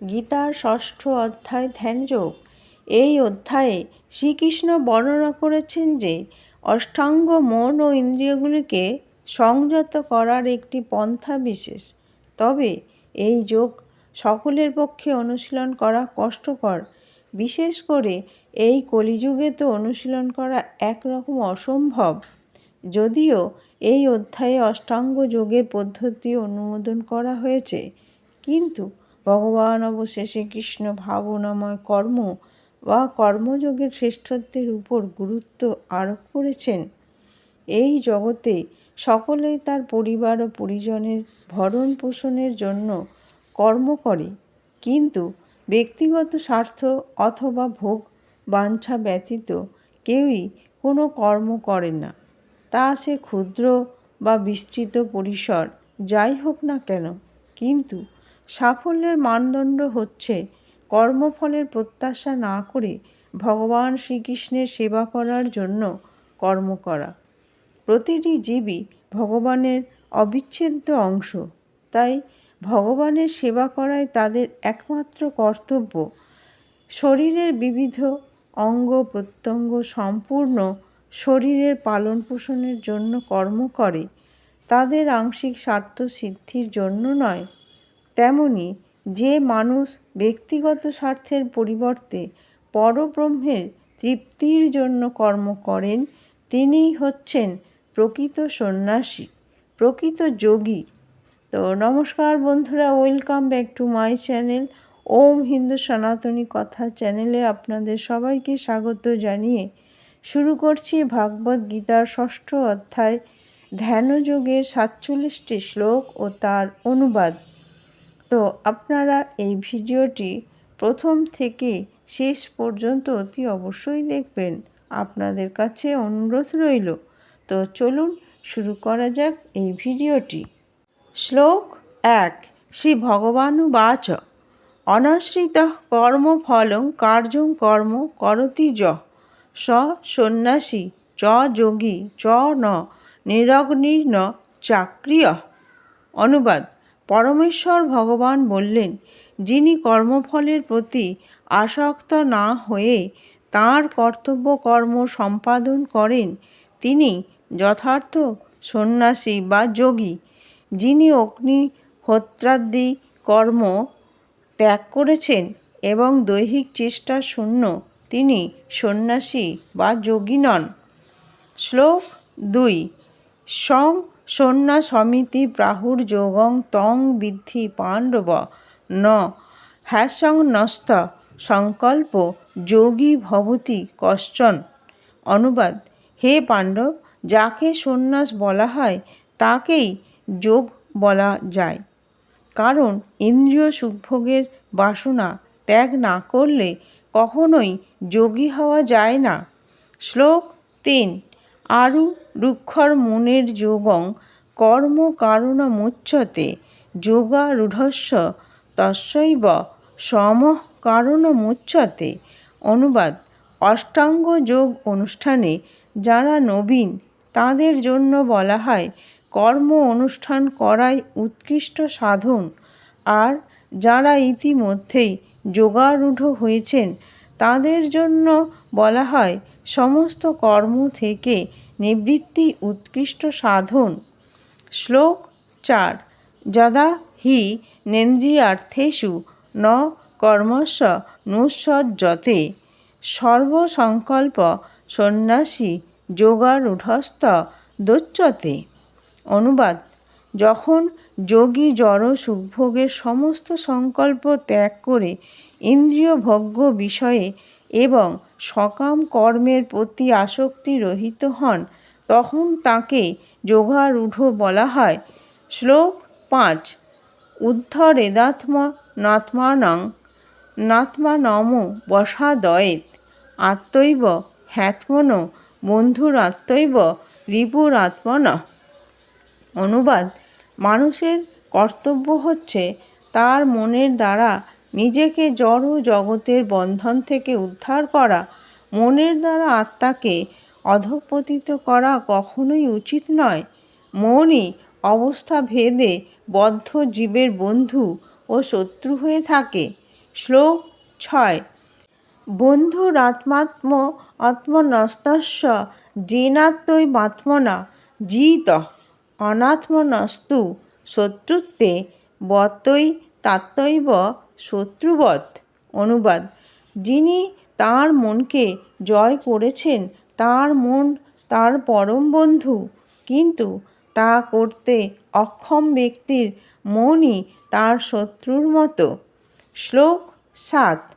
গীতার ষষ্ঠ অধ্যায় ধ্যানযোগ। এই অধ্যায়ে শ্রীকৃষ্ণ বর্ণনা করেছেন যে, অষ্টাঙ্গ মন ও ইন্দ্রিয়গুলিকে সংযত করার একটি পন্থা বিশেষ। তবে এই যোগ সকলের পক্ষে অনুশীলন করা কষ্টকর। বিশেষ করে এই কলিযুগে তো অনুশীলন করা একরকম অসম্ভব। যদিও এই অধ্যায়ে অষ্টাঙ্গ যোগের পদ্ধতি অনুমোদন করা হয়েছে, কিন্তু ভগবান অবশেষে কৃষ্ণ ভাবনাময় কর্ম বা কর্মযোগের শ্রেষ্ঠত্বের উপর গুরুত্ব আরোপ করেছেন। এই জগতে সকলেই তার পরিবার ও পরিজনের ভরণ পোষণের জন্য কর্ম করে, কিন্তু ব্যক্তিগত স্বার্থ অথবা ভোগ বাঞ্ছা ব্যতীত কেউই কোনো কর্ম করে না। তা সে ক্ষুদ্র বা বিস্তৃত পরিসর যাই হোক না কেন, কিন্তু সাফল্যের মানদণ্ড হচ্ছে কর্মফলের প্রত্যাশা না করে ভগবান শ্রীকৃষ্ণের সেবা করার জন্য কর্ম করা। প্রতিটি জীবই ভগবানের অবিচ্ছেদ্য অংশ। তাই ভগবানের সেবা করাই তাদের একমাত্র কর্তব্য। শরীরের বিবিধ অঙ্গ প্রত্যঙ্গ সম্পূর্ণ শরীরের পালন পোষণের জন্য কর্ম করে। তাদের আংশিক স্বার্থ সিদ্ধির জন্য নয় তেমনি যে মানুষ ব্যক্তিগত স্বার্থের পরিবর্তে পরব্রহ্মের তৃপ্তির জন্য কর্ম করেন, তিনিই হচ্ছেন প্রকৃত সন্ন্যাসী, প্রকৃত যোগী। তো নমস্কার বন্ধুরা, welcome back to my channel Om Hindu Sanatani Katha চ্যানেলে আপনাদের সবাইকে স্বাগত জানিয়ে শুরু করছি ভাগবত গীতার ষষ্ঠ অধ্যায় ধ্যানযোগের সাতচল্লিশটি শ্লোক ও তার অনুবাদ। তো আপনারা এই ভিডিওটি প্রথম থেকে শেষ পর্যন্ত অতি অবশ্যই দেখবেন। আপনাদের কাছে অনুরোধ রইল। তো চলুন শুরু করা যাক এই ভিডিওটি। শ্লোক এক, শ্রী ভগবানু ভগবানুবাচ অনাশ্রিত কর্মফলং কার্যং কর্ম করতি য। স, সন্ন্যাসী, চ, যোগী, চ, ন নিরগ্নির্ন চাক্রিয়। অনুবাদ। পরমেশ্বর ভগবান বললেন, যিনি কর্মফলের প্রতি আসক্ত না হয়ে তাঁর কর্তব্য কর্ম সম্পাদন করেন, তিনি যথার্থ সন্ন্যাসী বা যোগী। যিনি অগ্নিহোত্রাদি কর্ম ত্যাগ করেছেন এবং দৈহিক চেষ্টা শূন্য, তিনি সন্ন্যাসী বা যোগী নন। শ্লোক দুই, সং সন্ন্যাসমিতি প্রাহুর্যোগং তং বিদ্ধি পাণ্ডব। ন। হ্যাসং নস্ত। সংকল্প। যোগী ভবতি কশ্চন। অনুবাদ। হে পাণ্ডব, যাকে সন্ন্যাস বলা হয়, তাকেই যোগ বলা যায়। কারণ ইন্দ্রিয় সুখভোগের বাসনা ত্যাগ না করলে কখনোই যোগী হওয়া যায় না। শ্লোক তিন। আরু রুক্ষর মনের যোগং কর্ম কারণ মুচ্যতে যোগারূঢ়স্য তস্যৈব সম কারণ মুচ্যতে অনুবাদ, অষ্টাঙ্গ যোগ অনুষ্ঠানে যারা নবীন, তাদের জন্য বলা হয় কর্ম অনুষ্ঠান করাই উৎকৃষ্ট সাধন। আর যারা ইতিমধ্যেই যোগারূঢ় হয়েছেন, তাদের জন্য বলা হয় সমস্ত কর্ম থেকে নিবৃত্তি উৎকৃষ্ট সাধন। শ্লোক চার, যদা হি নেন্দ্রিয়ার্থেষু ন কর্মস্য নুসজ্জতে, সর্বসংকল্প সন্ন্যাসী যোগারূঢ়স্থ দোচ্যতে। অনুবাদ, যখন যোগী জড় সুখভোগের সমস্ত সংকল্প ত্যাগ করে ইন্দ্রিয় ভোগ্য বিষয়ে এবং সকাম কর্মের প্রতি আসক্তি রহিত হন, তখন তাকে যোগারূঢ় বলা হয়। শ্লোক পাঁচ উদ্ধরেদাত্মা নাত্মানং নাত্মানম বসাদয়েত, আত্মৈব হ্যাত্মন বন্ধুরাত্মৈব রিপুরাত্মন। অনুবাদ, মানুষের কর্তব্য হচ্ছে তার মনের দ্বারা নিজেকে জড় জগতের বন্ধন থেকে উদ্ধার করা মনের দ্বারা আত্মাকে অধঃপতিত করা কখনোই উচিত নয়। মনই অবস্থা ভেদে বদ্ধ জীবের বন্ধু ও শত্রু হয়ে থাকে। শ্লোক ছয়। বন্ধুরাত্মাত্ম আত্মনস্তস্য জেনাত্মৈবাত্মনা জিত অনাত্মনস্তু শত্রুত্বে বতৈ তাত্তৈব শত্রুবৎ অনুবাদ। যিনি তার মনকে জয় করেছেন, তার মন তার পরম বন্ধু। কিন্তু তা করতে অক্ষম ব্যক্তির মনই তার শত্রুর মতো। শ্লোক সাত।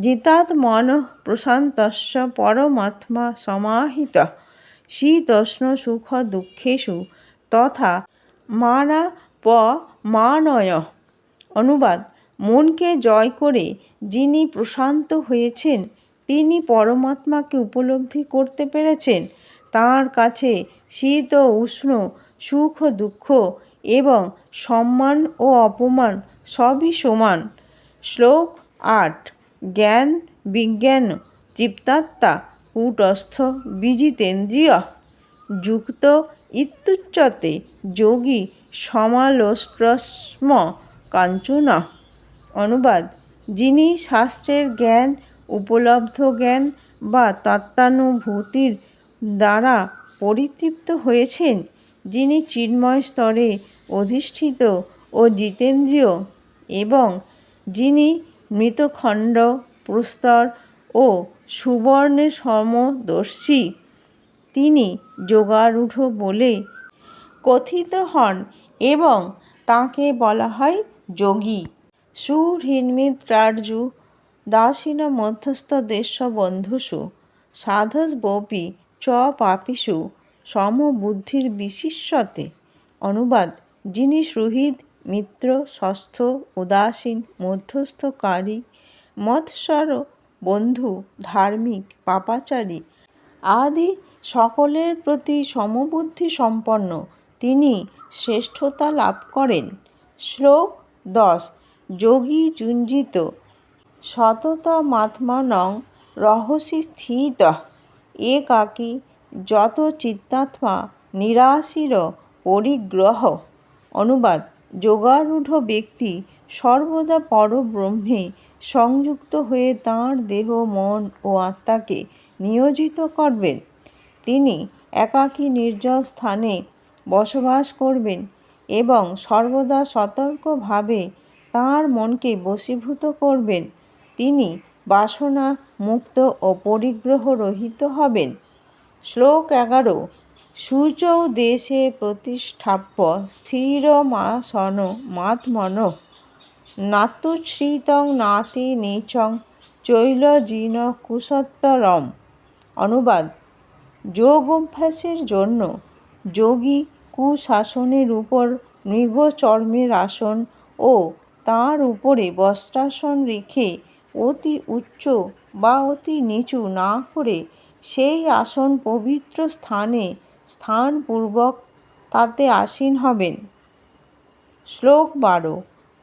জিতাত মন প্রশান্তস্য পরমাত্মা সমাহিত। শীতোষ্ণ সুখ দুঃখেষু তথা মানা প মানয়। অনুবাদ। মনকে জয় করে যিনি প্রশান্ত হয়েছেন, তিনি পরমাত্মাকে উপলব্ধি করতে পেরেছেন। তার কাছে শীত ও উষ্ণ, সুখ ও দুঃখ এবং সম্মান ও অপমান সবই সমান। শ্লোক আট, জ্ঞান, বিজ্ঞান তৃপ্তাত্মা কূটস্থ, বিজিতেন্দ্রিয়। যুক্ত, ইত্যুচ্চতে যোগী সমালোষ্টস্ম কাঞ্চন। অনুবাদ। যিনি শাস্ত্রের জ্ঞান, উপলব্ধ জ্ঞান বা তত্ত্বানুভূতির দ্বারা পরিতৃপ্ত হয়েছেন, যিনি চিন্ময় স্তরে অধিষ্ঠিত ও জিতেন্দ্রিয় এবং যিনি মৃতখণ্ড, প্রস্তর ও সুবর্ণের সমদর্শী, তিনি যোগারূঢ় বলে কথিত হন এবং তাঁকে বলা হয় যোগী। সুহৃন্মিত্রার্জু, দাসীন মধ্যস্থ দেশ বন্ধুষু সাধসবপি চ পাপীষু সমবুদ্ধির বিশিষ্যতে। অনুবাদ, যিনি সুহৃদ, মিত্র ষষ্ঠ উদাসীন, মধ্যস্থকারী, মৎসর, বন্ধু, ধার্মিক, পাপাচারী আদি সকলের প্রতি সমবুদ্ধি সম্পন্ন, তিনি শ্রেষ্ঠতা লাভ করেন। শ্লোক দশ যোগী যুঞ্জিত সততমাত্মানং রহসি স্থিত। একাকী যত চিত্তাত্মা নিরাশির পরিগ্রহ। অনুবাদ, যোগারূঢ় ব্যক্তি সর্বদা পরব্রহ্মে সংযুক্ত হয়ে তাঁর দেহ, মন ও আত্মাকে নিয়োজিত করবেন। তিনি একাকী নির্জন স্থানে বসবাস করবেন এবং সর্বদা সতর্কভাবে তাঁর মনকে বশীভূত করবেন। তিনি বাসনা মুক্ত ও পরিগ্রহ রহিত হবেন। শ্লোক এগারো সূচৌ দেশে প্রতিষ্ঠাপ্য স্থির স্থিরমাসন মাত্মন নাতুচ্ছ্রিতং নাতি নীচং চৈলজিন কুশত্তরম। অনুবাদ যোগ অভ্যাসের জন্য যোগী কুশাসনের উপর মৃগচর্মের আসন ও তার উপরে বস্ত্রাসন রেখে অতি উচ্চ বা অতি নিচু না করে সেই আসন পবিত্র স্থানে স্থানপূর্বক তাতে আসীন হবেন। শ্লোক বারো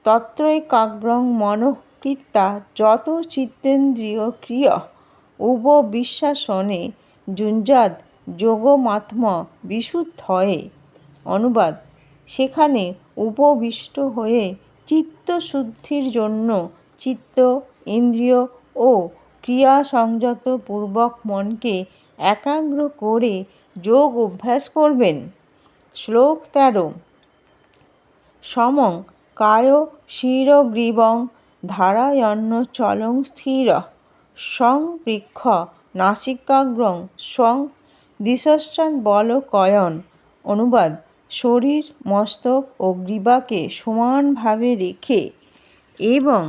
তত্রৈকাগ্রং মনঃকৃত্যা যত চিত্তেন্দ্রিয় ক্রিয় উপবিশ্বাসনে যুঞ্জাদ যোগমাত্ম বিশুদ্ধয়ে। অনুবাদ, সেখানে উপবিষ্ট হয়ে চিত্তশুদ্ধির জন্য চিত্ত, ইন্দ্রিয় ও ক্রিয়া সংযত পূর্বক মনকে একাগ্র করে যোগ অভ্যাস করবেন। শ্লোক তেরো। সমং কায় শিরগ্রীবং ধারায়ন্ন চলং স্থির সংপৃক্ষ নাসিকাগ্রং স্বং দিশশ্চান বলকয়ন অনুবাদ শরীর, মস্তক ও গ্রীবাকে সমানভাবে রেখে এবং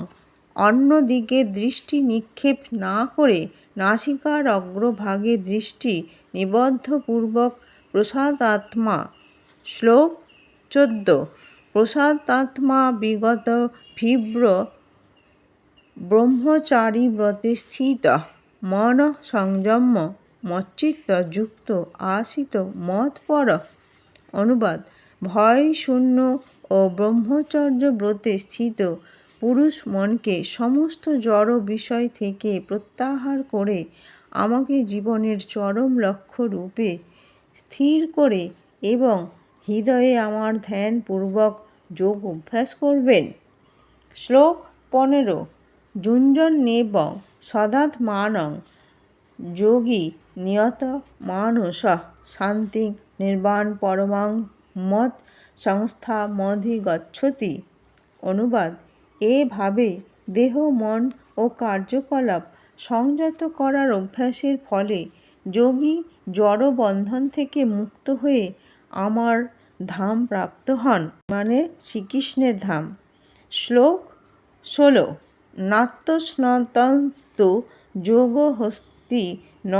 অন্যদিকে দৃষ্টি নিক্ষেপ না করে নাসিকার অগ্রভাগে দৃষ্টি নিবদ্ধপূর্বক প্রসাদাত্মা শ্লোক চোদ্দ। প্রসাদাত্মা বিগত ভীব্র ব্রহ্মচারী ব্রতে স্থিত। মন সংযম্য মচ্চিত্ত যুক্ত আসিত মৎপর অনুবাদ। ভয়, শূন্য ও ব্রহ্মচর্য ব্রতে স্থিত পুরুষ মনকে সমস্ত জড় বিষয় থেকে প্রত্যাহার করে আমাকে জীবনের চরম লক্ষ্য রূপে স্থির করে এবং হৃদয়ে আমার ধ্যানপূর্বক যোগ অভ্যাস করবেন। শ্লোক পনেরো। যুঞ্জন্নেব সদাত্মানং যোগী নিয়ত মানস শান্তি, নির্বাণ, পরমাং, মত, সংস্থা, মধি, গচ্ছতি। অনুবাদ এভাবে দেহ, মন ও কার্যকলাপ সংযত করার অভ্যাসের ফলে যোগী জড় বন্ধন থেকে মুক্ত হয়ে আমার ধাম প্রাপ্ত হন মানে শ্রীকৃষ্ণের ধাম। শ্লোক ষোলো নাত্যস্নতস্তু যোগহস্তি ন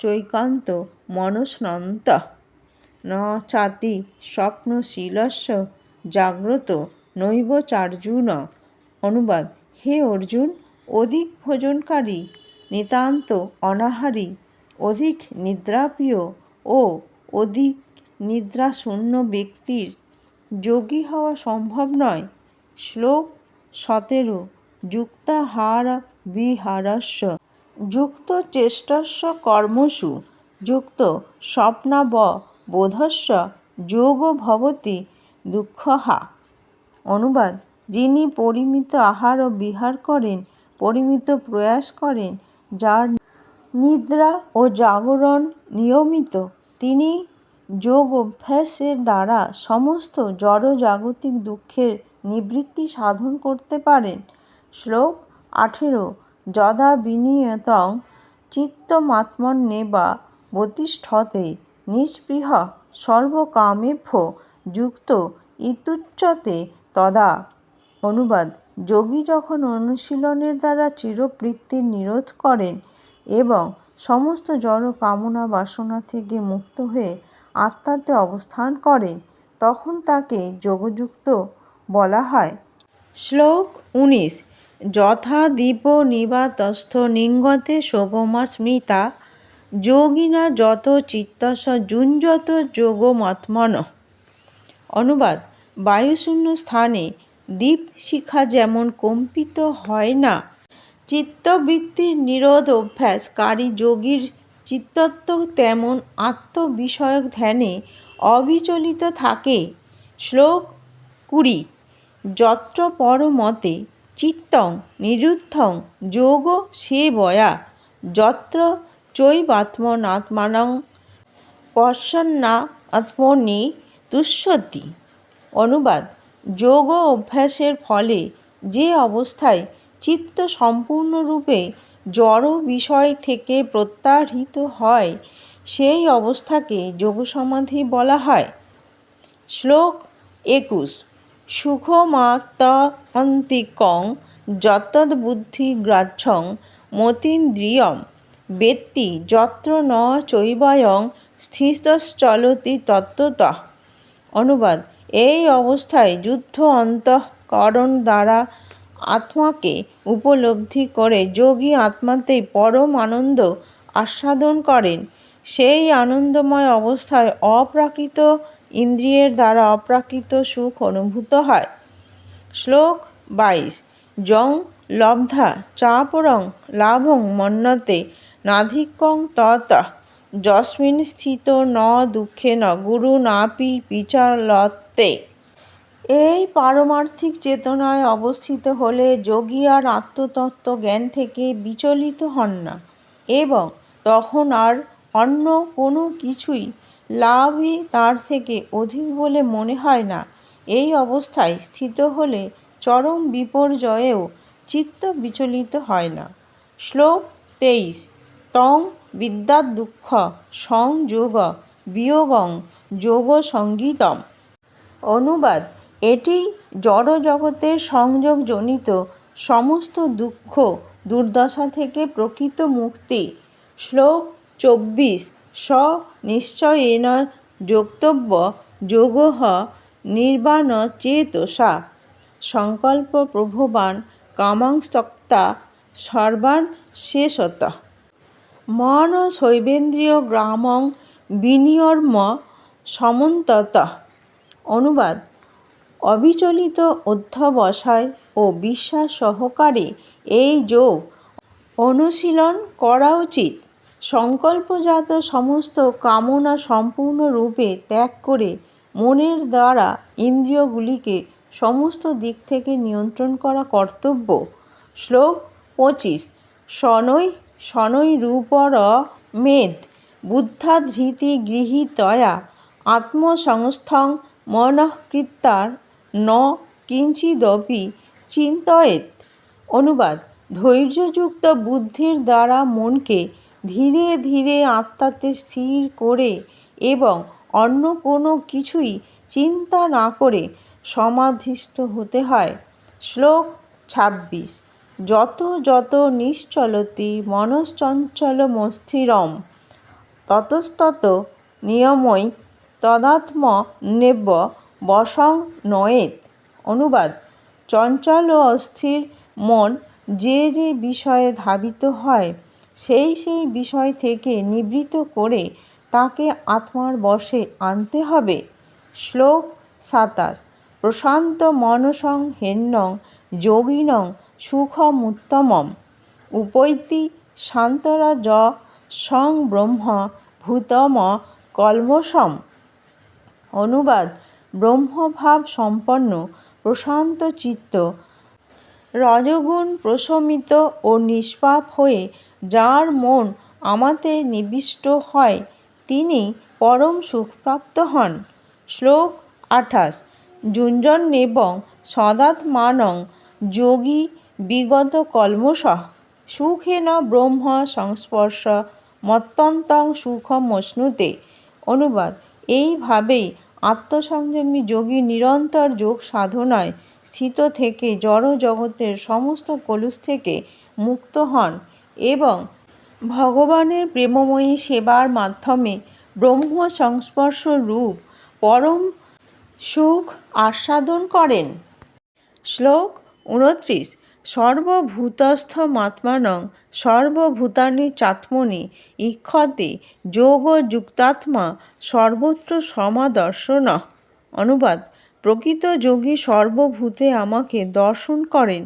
চৈকান্ত। মনস্নন্ত। ন চাতি স্বপ্নশীলস্য জাগ্রত নৈব চার্জুন। অনুবাদ, হে অর্জুন, অধিক ভোজনকারী, নিতান্ত অনাহারী, অধিক নিদ্রাপ্রিয় ও অধিক নিদ্রাশূন্য ব্যক্তির যোগী হওয়া সম্ভব নয়। শ্লোক সতেরো যুক্তাহার বিহারস্য যুক্ত চেষ্টস্য কর্মসু। যুক্ত স্বপ্নাব বোধস্য যোগ ভবতি দুঃখহা। অনুবাদ, যিনি পরিমিত আহার ও বিহার করেন, পরিমিত প্রয়াস করেন, যার নিদ্রা ও জাগরণ নিয়মিত, তিনি যোগ অভ্যাসের দ্বারা সমস্ত জড় জাগতিক দুঃখের নিবৃত্তি সাধন করতে পারেন। শ্লোক আঠেরো, যদা বিনিয়তং চিত্তমাত্মন্যেবা বতিষ্ঠতে নিস্পৃহ সর্বকামেভ্য যুক্ত ইত্যুচ্যতে তদা। অনুবাদ, যোগী যখন অনুশীলনের দ্বারা চিরবৃত্তির নিরোধ করেন এবং সমস্ত জড় কামনা বাসনা থেকে মুক্ত হয়ে আত্মাতে অবস্থান করেন, তখন তাকে যোগযুক্ত বলা হয়। শ্লোক উনিশ যথা দীপ নিবাতস্থ নিঙ্গতে শোভমা স্মৃতা যোগিনা যত চিত্তস যুঞ্জত যোগমাত্মন। অনুবাদ, বায়ুশূন্য স্থানে দীপ শিখা যেমন কম্পিত হয় না চিত্তবৃত্তির নিরোধ অভ্যাসকারী যোগীর চিত্তত্ব তেমন আত্মবিষয়ক ধ্যানে অবিচলিত থাকে। শ্লোক কুড়ি, যত্র পরমতে চিত্তং নিরুদ্ধং যোগ সেবয়া যত্র চৈবাত্মনাত্মানং পশ্যন্না আত্মনি তুষ্যতি। অনুবাদ, যোগ অভ্যাসের ফলে যে অবস্থায় চিত্ত সম্পূর্ণরূপে জড় বিষয় থেকে প্রত্যাহৃত হয়, সেই অবস্থাকে যোগসমাধি বলা হয়। শ্লোক একুশ, সুখমাত্মন্তিকং যত্তদ্বুদ্ধিগ্রাহ্যং মতীন্দ্রিয়ম। বেত্তি যত্র ন চৈবায়ং স্থিতশ্চলতি তত্ত্বতঃ। অনুবাদ, এই অবস্থায় যুদ্ধ অন্তঃকরণ দ্বারা আত্মাকে উপলব্ধি করে যোগী আত্মাতেই পরম আনন্দ আস্বাদন করেন। সেই আনন্দময় অবস্থায় অপ্রাকৃত ইন্দ্রিয়ের দ্বারা অপ্রাকৃত সুখ অনুভূত হয়। শ্লোক বাইশ, যং লব্ধা চাপরং লাভং মন্যতে নাধিক্যং তত যস্মিন স্থিত ন দুঃখে ন গুরু না নাপি বিচালতে এই পারমার্থিক চেতনায় অবস্থিত হলে যোগী আর আত্মতত্ত্ব জ্ঞান থেকে বিচলিত হন না এবং তখন আর অন্য কোনো কিছুই লাভই তার থেকে অধিক বলে মনে হয় না। এই অবস্থায় স্থিত হলে চরম বিপর্যয়েও চিত্ত বিচলিত হয় না। শ্লোক তেইশ। তং বিদ্যা দুঃখ সংযোগ বিয়োগং যোগ সঙ্গীতম। অনুবাদ, এটি জড় জগতের সংযোগজনিত সমস্ত দুঃখ, দুর্দশা থেকে প্রকৃত মুক্তি। শ্লোক চব্বিশ স নিশ্চয়েন যোক্তব্য যোগঃ নির্বাণ চেতসা সংকল্প প্রভবান কামাংস্তক্তা সর্বান শেষত। মন শৈবেন্দ্রীয় গ্রামং বিনিয়র্ম সমন্তত। অনুবাদ, অবিচলিত অধ্যবসায় ও বিশ্বাস সহকারে এই যোগ অনুশীলন করা উচিত। সংকল্পজাত সমস্ত কামনা সম্পূর্ণরূপে ত্যাগ করে মনের দ্বারা ইন্দ্রিয়গুলিকে সমস্ত দিক থেকে নিয়ন্ত্রণ করা কর্তব্য। শ্লোক পঁচিশ শনৈ শনৈ রূপর মেদ, বুদ্ধাধৃতি গৃহীতয়া, আত্মসংস্থং মনঃকৃত্যার ন কিঞ্চিদপি চিন্তয়েত। অনুবাদ, ধৈর্যযুক্ত বুদ্ধির দ্বারা মনকে ধীরে ধীরে আত্মাতে স্থির করে এবং অন্য কোনো কিছুই চিন্তা না করে সমাধিস্থ হতে হয়। শ্লোক ছাব্বিশ। যত যত নিশ্চলতি মনশ্চঞ্চলমস্থিরম ততস্তত নিয়মই তদাত্মনেব্য বসং নয়েত। অনুবাদ, চঞ্চল ও অস্থির মন যে যে বিষয়ে ধাবিত হয়, সেই সেই বিষয় থেকে নিবৃত করে তাকে আত্মার বশে আনতে হবে। শ্লোক সাতাশ, প্রশান্ত মনসং হেন্নং যোগিনং সুখমুত্তমম। উপৈতি শান্তরা য সং ব্রহ্ম ভূতম কলমসম অনুবাদ, ব্রহ্মভাব সম্পন্ন, প্রশান্ত চিত্ত। রজগুণ প্রশমিত ও নিষ্পাপ হয়ে যার মন আমাতে নিবিষ্ট হয়, তিনি পরম সুখপ্রাপ্ত হন। শ্লোক আঠাশ, যুঞ্জন্নেবং সদাত্মানং যোগী বিগত কলমশঃ। সুখেন ব্রহ্ম সংস্পর্শ মত্যন্তং সুখমশ্নুতে অনুবাদ, এইভাবেই আত্মসংযমী যোগী নিরন্তর যোগ সাধনায় স্থিত থেকে জড় জগতের সমস্ত কলুষ থেকে মুক্ত হন এবং ভগবানের প্রেমময়ী সেবার মাধ্যমে ব্রহ্ম সংস্পর্শ রূপ পরম সুখ আস্বাদন করেন। শ্লোক উনত্রিশ সর্বভূতস্থমাত্মানং, সর্বভূতানি চাত্মনি ঈক্ষতে যোগযুক্তাত্মা, সর্বত্র সমাদর্শন। অনুবাদ, প্রকৃত যোগী সর্বভূতে আমাকে দর্শন করেন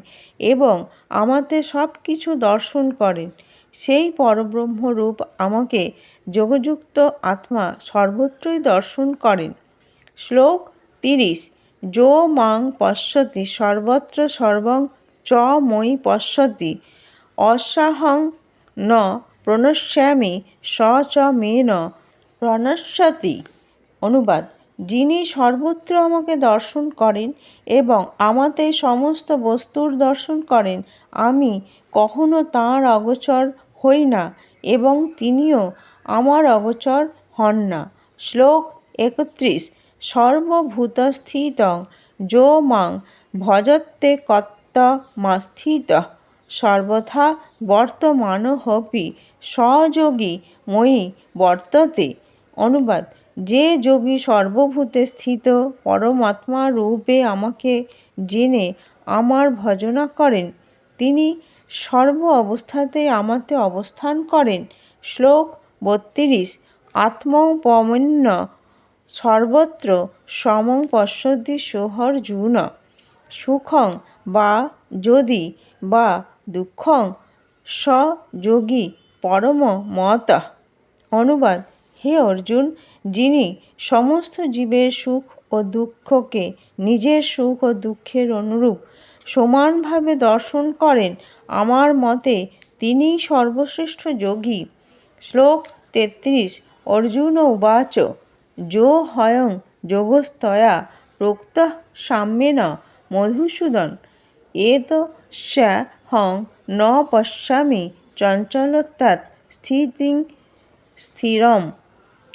এবং আমাতে সব কিছু দর্শন করেন। সেই পরব্রহ্মরূপ আমাকে যোগযুক্ত আত্মা সর্বত্রই দর্শন করেন। শ্লোক তিরিশ, যো মাং পশ্যতি সর্বত্র সর্বং চ মই পশ্যতি। অসাহং ন প্রণশ্যামি স চ মে ন প্রণশ্যতি। অনুবাদ। যিনি সর্বত্র আমাকে দর্শন করেন এবং আমাতে সমস্ত বস্তুর দর্শন করেন, আমি কখনো তাঁর অগোচর হই না এবং তিনিও আমার অগোচর হন না। শ্লোক একত্রিশ। সর্বভূতস্থিতং যো মাং ভজতে কত্তমাস্থিতঃ সর্বথা বর্তমানহপি সযোগী মই বর্ততে। অনুবাদ, যে যোগী সর্বভূতে স্থিত, পরমাত্মা রূপে আমাকে জেনে আমার ভজনা করেন। তিনি সর্ব অবস্থাতে আমাতে অবস্থান করেন। শ্লোক বত্রিশ, আত্মৌপমন্য সর্বত্র সমং পশ্যতি সোহর্জুন। সুখং বা যদি বা দুঃখং স যোগী পরম মত। অনুবাদ, হে অর্জুন, যিনি সমস্ত জীবের সুখ ও দুঃখকে নিজের সুখ ও দুঃখের অনুরূপ সমানভাবে দর্শন করেন, আমার মতে তিনিই সর্বশ্রেষ্ঠ যোগী। শ্লোক তেত্রিশ, অর্জুন উবাচ, যো হয়ং যোগস্তয়া প্রোক্ত সাম্যেন মধুসূদন। এত হং ন পশ্যামি চঞ্চলত্যাৎ স্থিতিং স্থিরম।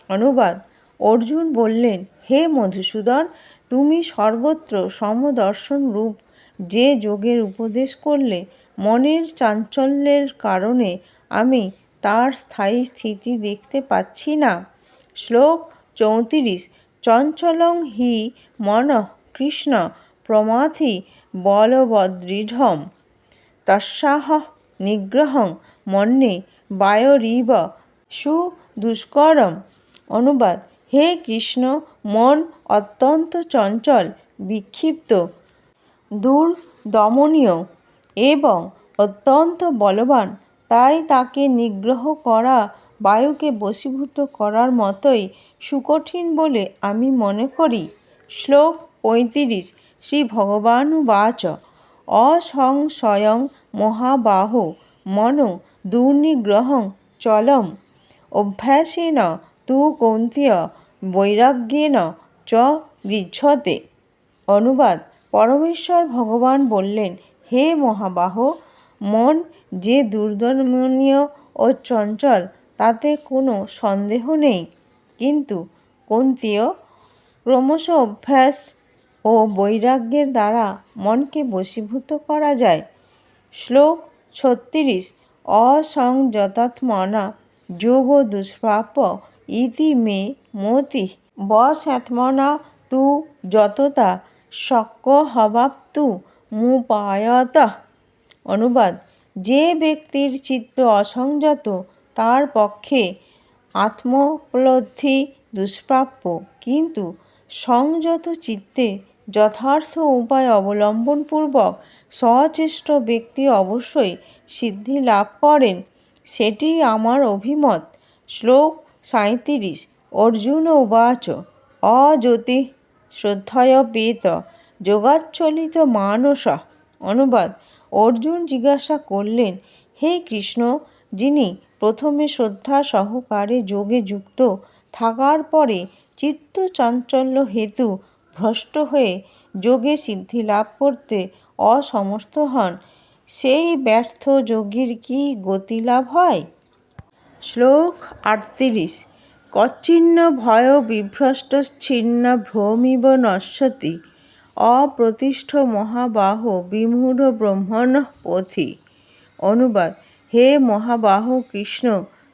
অনুবাদ। অর্জুন বললেন, হে মধুসূদন, তুমি সর্বত্র সমদর্শন রূপ যে যোগের উপদেশ করলে, মনের চাঞ্চল্যের কারণে আমি তার স্থায়ী স্থিতি দেখতে পাচ্ছি না। শ্লোক চৌত্রিশ, চঞ্চলং হি মন কৃষ্ণ প্রমাথি বলবদৃঢ়ম তস্যাহ নিগ্রহং মন্যে বায়রিব। সুদুষ্করম অনুবাদ, হে কৃষ্ণ, মন অত্যন্ত চঞ্চল, বিক্ষিপ্ত, দুর্দমনীয় এবং অত্যন্ত বলবান। তাই তাকে নিগ্রহ করা, বায়ুকে বশীভূত করার মতোই সুকঠিন বলে আমি মনে করি। শ্লোক পঁয়ত্রিশ শ্রী ভগবান ভগবানুবাচ অসংশয়ং মহাবাহ মন দুর্নিগ্রহং চলম। অভ্যাসেন তু কৌন্তেয় বৈরাগ্যেন চ গৃহ্যতে অনুবাদ, পরমেশ্বর ভগবান বললেন, হে মহাবাহ, মন যে দুর্দমনীয় ও চঞ্চল, তাতে কোনো সন্দেহ নেই। কিন্তু কন্তীয় ক্রমশ অভ্যাস ও বৈরাগ্যের দ্বারা মনকে বশীভূত করা যায়। শ্লোক ছত্রিশ, অসংযতাত্মনা যোগ দুষ্প্রাপ্য ইতি মে মতি। বশাত্মনা তু যততা শক্য হবাপ্তু মুপায়ত। অনুবাদ, যে ব্যক্তির চিত্ত অসংযত, তার পক্ষে আত্মোপলব্ধি দুষ্প্রাপ্য। কিন্তু সংযত চিত্তে যথার্থ উপায় অবলম্বনপূর্বক সচেষ্ট ব্যক্তি অবশ্যই সিদ্ধি লাভ করেন। সেটি আমার অভিমত। শ্লোক সাঁইত্রিশ। অর্জুন উবাচ। অজ্যোতি শ্রদ্ধয় পেত যোগাচ্চলিত মানস। অনুবাদ। অর্জুন জিজ্ঞাসা করলেন, হে কৃষ্ণ, যিনি প্রথমে শ্রদ্ধা সহকারে যোগে যুক্ত থাকার পরে চিত্ত চাঞ্চল্য হেতু ভ্রষ্ট হয়ে যোগে সিদ্ধি লাভ করতে অসমর্থ হন, সেই ব্যর্থ যোগীর কি গতি লাভ হয়? শ্লোক আটত্রিশ। কচ্ছিন্ন ভয় বিভ্রষ্টচ্ছিন্ন ভ্রমিব নশ্বতি, অপ্রতিষ্ঠ মহাবাহ বিমূঢ় ব্রহ্মণ পথি। অনুবাদ, হে মহাবাহ কৃষ্ণ,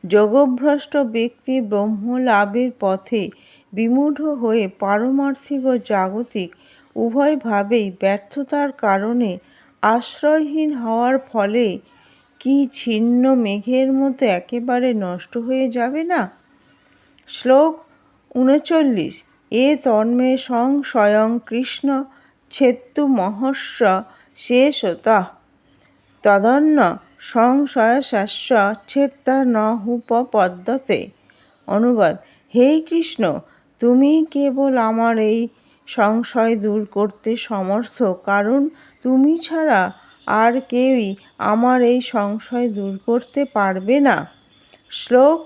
যোগভ্রষ্ট ব্যক্তি ব্রহ্মলাভের পথে বিমূঢ় হয়ে পারমার্থিক ও জাগতিক উভয়ভাবেই ব্যর্থতার কারণে আশ্রয়হীন হওয়ার ফলে কি ছিন্ন মেঘের মতো একেবারে নষ্ট হয়ে যাবে না? শ্লোক উনচল্লিশ। এ তন্মে সংশয়ং কৃষ্ণ ছেত্তু মহস্য শেষতঃ। তদন্য সংশয়স্য ছেত্তা ন হুপপদ্যতে অনুবাদ। হে কৃষ্ণ তুমি কেবল আমার এই সংশয় দূর করতে সমর্থ, কারণ তুমি ছাড়া আর কেউই আমার এই সংশয় দূর করতে পারবে না। শ্লোক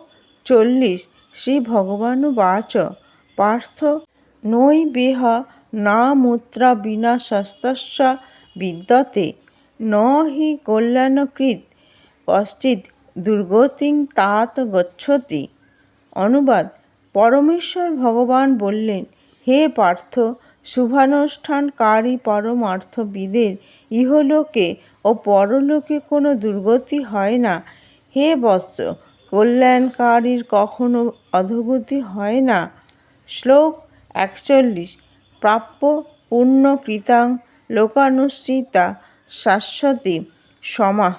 চল্লিশ শ্রী ভগবানু বাচ। পার্থ নৈবেহ না মুদ্রা বিনা বিনাশস্তস্য বিদ্যতে, ন হি কল্যাণকৃত, কশ্চিৎ দুর্গতিং তাত গচ্ছতি। অনুবাদ পরমেশ্বর ভগবান বললেন, হে পার্থ, শুভানুষ্ঠানকারী পরমার্থবিদের, ইহলোকে ও পরলোকে কোনো দুর্গতি হয় না। হে বৎস, কল্যাণকারীর কখনো অধোগতি হয় না। শ্লোক একচল্লিশ, প্রাপ্য পুণ্যকৃতাং লোকানুসৃতা শাশ্বতী সমা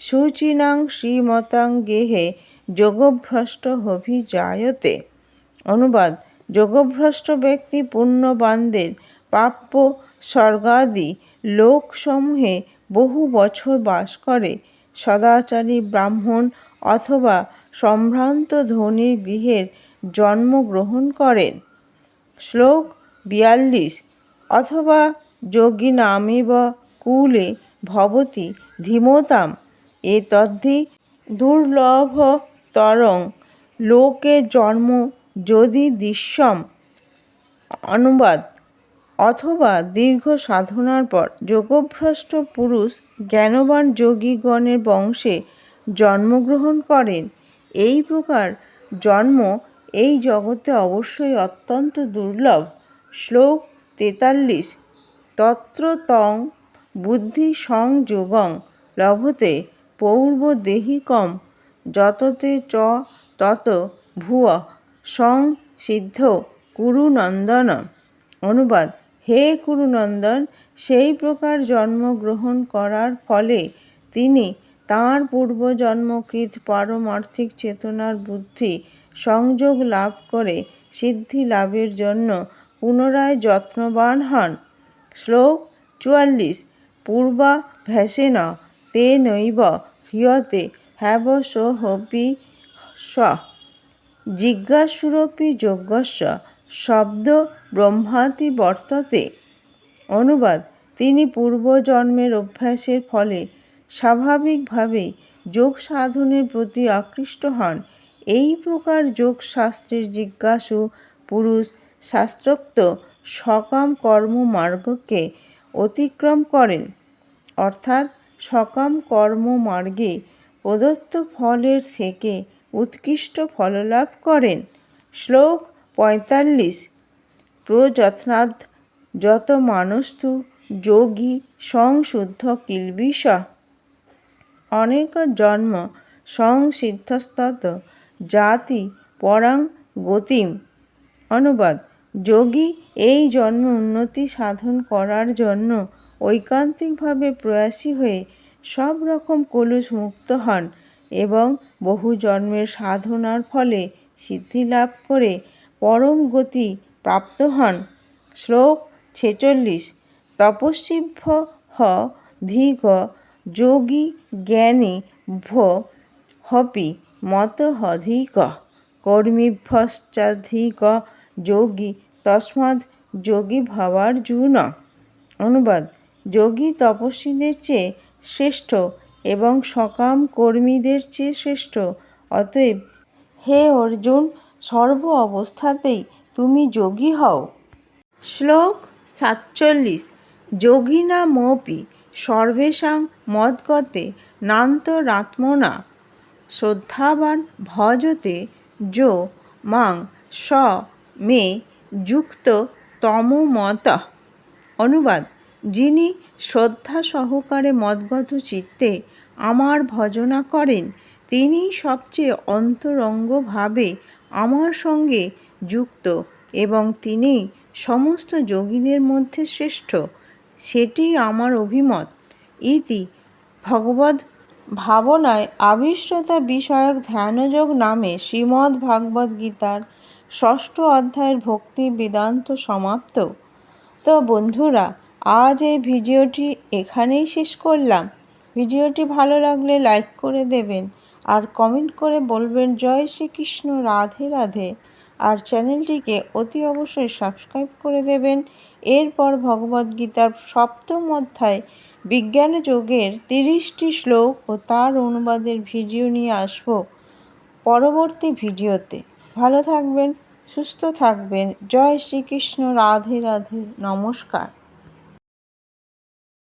শুচিনাং শ্রীমতাং গেহে যোগভ্রষ্ট অভিজায়তে অনুবাদ। যোগভ্রষ্ট ব্যক্তি পুণ্যবানদের প্রাপ্য স্বর্গাদি লোকসমূহে বহু বছর বাস করে। সদাচারী ব্রাহ্মণ অথবা সম্ভ্রান্ত ধনীর গৃহের জন্মগ্রহণ করেন। শ্লোক বিয়াল্লিশ। অথবা যোগী যোগিনামেব কুলে ভবতি ধীমতাম। এতদ্ধি দুর্লভতরং লোকে জন্ম যদি দৃশ্যম অনুবাদ অথবা দীর্ঘ সাধনার পর যোগভ্রষ্ট পুরুষ জ্ঞানবান যোগীগণের বংশে জন্মগ্রহণ করেন, এই প্রকার জন্ম এই জগতে অবশ্যই অত্যন্ত দুর্লভ। শ্লোক তেতাল্লিশ তত্র তং বুদ্ধি সংযোগং লভতে পৌর্বদেহিকম যততে চ তত ভুয়। সং সিদ্ধ কুরুনন্দন। অনুবাদ, হে কুরুনন্দন, সেই প্রকার জন্মগ্রহণ করার ফলে তিনি তাঁর পূর্বজন্মকৃত পারমার্থিক চেতনার বুদ্ধি সংযোগ লাভ করে সিদ্ধি লাভের জন্য পুনরায় যত্নবান হন। শ্লোক চুয়াল্লিশ, পূর্বাভ্যাসেন তে নৈব হ্রিয়তে হ্যাবসোহপি স। জিজ্ঞাসুরপি যজ্ঞস্য শব্দ ব্রহ্মাতি বর্ততে। অনুবাদ, তিনি পূর্বজন্মের অভ্যাসের ফলে স্বাভাবিকভাবেই যোগ সাধনের প্রতি আকৃষ্ট হন। এই প্রকার যোগশাস্ত্রের জিজ্ঞাসু পুরুষ শাস্ত্রোক্ত সকাম কর্মমার্গকে অতিক্রম করেন। অর্থাৎ সকাম কর্মমার্গে প্রদত্ত ফলের থেকে উৎকৃষ্ট ফললাভ করেন। শ্লোক পঁয়তাল্লিশ, প্রযত্নাদ যত মানুস্তু যোগী সংশুদ্ধ কিলবিষ। অনেক জন্ম সংসিদ্ধস্তত জাতি পরাং গতিম। অনুবাদ, যোগী এই জন্ম উন্নতি সাধন করার জন্য ঐকান্তিকভাবে প্রয়াসী হয়ে সব রকম কলুষ মুক্ত হন। এবং বহু জন্মের সাধনার ফলে সিদ্ধি লাভ করে পরম গতি প্রাপ্ত হন। শ্লোক ছেচল্লিশ, তপস্বীভ্য হ ধিক যোগী জ্ঞানী ভো হপি মত হধিক কর্মীভ্যশ্চাধিক যোগী তস্মাৎ যোগী ভবার্জুন। অনুবাদ, যোগী তপস্বীদের চেয়ে শ্রেষ্ঠ এবং সকাম কর্মীদের চেয়ে শ্রেষ্ঠ। অতএব, হে অর্জুন, সর্ব অবস্থাতেই তুমি যোগী হও। শ্লোক সাতচল্লিশ। যোগিনামপি সর্বেষাং মদগতে নান্তরাত্মনা। শ্রদ্ধাবান ভজতে যো মাং স মে যুক্ত তমোমতঃ। অনুবাদ। যিনি শ্রদ্ধা সহকারে মদগত চিত্তে আমার ভজনা করেন তিনি সবচেয়ে অন্তরঙ্গভাবে আমার সঙ্গে যুক্ত এবং তিনি সমস্ত যোগীদের মধ্যে শ্রেষ্ঠ। সেটি আমার অভিমত। ইতি ভগবদ্ ভাবনায় আবিষ্টতা বিষয়ক ধ্যানযোগ নামে শ্রীমদ্ ভাগবত গীতার ষষ্ঠ অধ্যায়ের ভক্তি বেদান্ত সমাপ্ত। তো বন্ধুরা, আজ এই ভিডিওটি এখানেই শেষ করলাম। ভিডিওটি ভালো লাগলে লাইক করে দেবেন আর কমেন্ট করে বলবেন জয় শ্রীকৃষ্ণ, রাধে রাধে। আর চ্যানেলটিকে অতি অবশ্যই সাবস্ক্রাইব করে দেবেন। এরপর ভগবদ্গীতার সপ্তম অধ্যায়, বিজ্ঞান যোগের তিরিশটি শ্লোক ও তার অনুবাদের ভিডিও নিয়ে আসব পরবর্তী ভিডিওতে। ভালো থাকবেন, সুস্থ থাকবেন। জয় শ্রীকৃষ্ণ, রাধে রাধে। নমস্কার।